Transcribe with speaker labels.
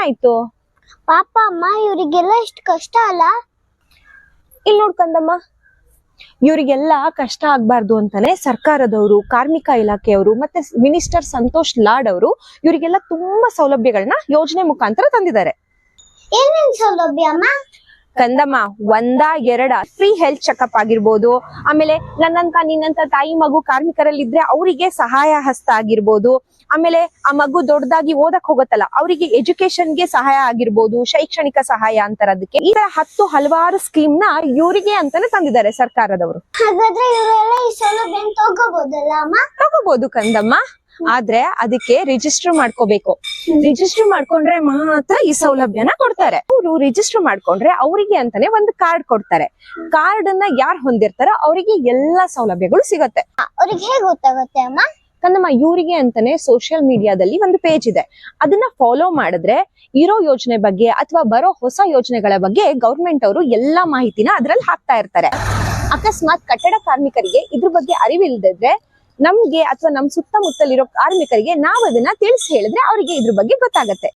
Speaker 1: ಏನಾಯ್ತು?
Speaker 2: ಪಾಪ ಅಮ್ಮ ಇವರಿಗೆಲ್ಲ ಇಷ್ಟು ಕಷ್ಟ ಅಲ್ಲ?
Speaker 1: ಇಲ್ಲಿ ನೋಡ್ಕಂದಮ್ಮ ಇವರಿಗೆಲ್ಲ ಕಷ್ಟ ಆಗ್ಬಾರ್ದು ಅಂತಾನೆ ಸರ್ಕಾರದವರು ಕಾರ್ಮಿಕ ಇಲಾಖೆಯವರು ಮತ್ತೆ ಮಿನಿಸ್ಟರ್ ಸಂತೋಷ್ ಲಾಡ್ ಅವರು ಇವರಿಗೆಲ್ಲ ತುಂಬಾ ಸೌಲಭ್ಯಗಳನ್ನ ಯೋಜನೆ ಮುಖಾಂತರ ತಂದಿದ್ದಾರೆ.
Speaker 2: ಏನೇನ್ ಸೌಲಭ್ಯ ಅಮ್ಮ?
Speaker 1: ಕಂದಮ್ಮ ಒಂದ ಎರಡ ಫ್ರೀ ಹೆಲ್ತ್ ಚೆಕಪ್ ಆಗಿರ್ಬೋದು. ಆಮೇಲೆ ನನ್ನಂತ ನಿನ್ನಂತ ತಾಯಿ ಮಗು ಕಾರ್ಮಿಕರಲ್ಲಿದ್ರೆ ಅವರಿಗೆ ಸಹಾಯ ಹಸ್ತ ಆಗಿರ್ಬೋದು. ಆಮೇಲೆ ಆ ಮಗು ದೊಡ್ಡದಾಗಿ ಓದಕ್ ಹೋಗುತ್ತಲ್ಲ ಅವರಿಗೆ ಎಜುಕೇಶನ್ಗೆ ಸಹಾಯ ಆಗಿರ್ಬೋದು ಶೈಕ್ಷಣಿಕ ಸಹಾಯ ಅಂತಾರದಕ್ಕೆ ಈ ತರ ಹತ್ತು ಹಲವಾರು ಸ್ಕೀಮ್ನ ಇವರಿಗೆ ಅಂತಾನೆ ತಂದಿದ್ದಾರೆ ಸರ್ಕಾರದವರು.
Speaker 2: ಹಾಗಾದ್ರೆ
Speaker 1: ತಗೋಬಹುದು ಕಂದಮ್ಮ. ಆದ್ರೆ ಅದಕ್ಕೆ ರಿಜಿಸ್ಟರ್ ಮಾಡ್ಕೋಬೇಕು. ರಿಜಿಸ್ಟರ್ ಮಾಡ್ಕೊಂಡ್ರೆ ಮಾತ್ರ ಈ ಸೌಲಭ್ಯನ ಕೊಡ್ತಾರೆ. ಅವರು ರಿಜಿಸ್ಟರ್ ಮಾಡ್ಕೊಂಡ್ರೆ ಅವರಿಗೆ ಅಂತಾನೆ ಒಂದು ಕಾರ್ಡ್ ಕೊಡ್ತಾರೆ. ಕಾರ್ಡ್ ಅನ್ನ ಯಾರು ಹೊಂದಿರ್ತಾರೋ ಅವರಿಗೆ ಎಲ್ಲಾ ಸೌಲಭ್ಯಗಳು ಸಿಗತ್ತೆ.
Speaker 2: ಅವ್ರಿಗೆ ಹೇಗೆ ಗೊತ್ತಾಗುತ್ತೆ ಅಮ್ಮ?
Speaker 1: ಕಂದಮ್ಮ ಇವರಿಗೆ ಅಂತಾನೆ ಸೋಷಿಯಲ್ ಮೀಡಿಯಾದಲ್ಲಿ ಒಂದು ಪೇಜ್ ಇದೆ. ಅದನ್ನ ಫಾಲೋ ಮಾಡಿದ್ರೆ ಇರೋ ಯೋಜನೆ ಬಗ್ಗೆ ಅಥವಾ ಬರೋ ಹೊಸ ಯೋಜನೆಗಳ ಬಗ್ಗೆ ಗೌರ್ಮೆಂಟ್ ಅವರು ಎಲ್ಲಾ ಮಾಹಿತಿನ ಅದ್ರಲ್ಲಿ ಹಾಕ್ತಾ ಇರ್ತಾರೆ. ಅಕಸ್ಮಾತ್ ಕಟ್ಟಡ ಕಾರ್ಮಿಕರಿಗೆ ಇದ್ರ ಬಗ್ಗೆ ಅರಿವಿಲ್ದಿದ್ರೆ ನಮ್ಗೆ ಅಥವಾ ನಮ್ ಸುತ್ತಮುತ್ತಲಿರೋ ಕಾರ್ಮಿಕರಿಗೆ ನಾವ್ ಅದನ್ನ ತಿಳಿಸಿ ಹೇಳಿದ್ರೆ ಅವರಿಗೆ ಇದ್ರ ಬಗ್ಗೆ ಗೊತ್ತಾಗತ್ತೆ.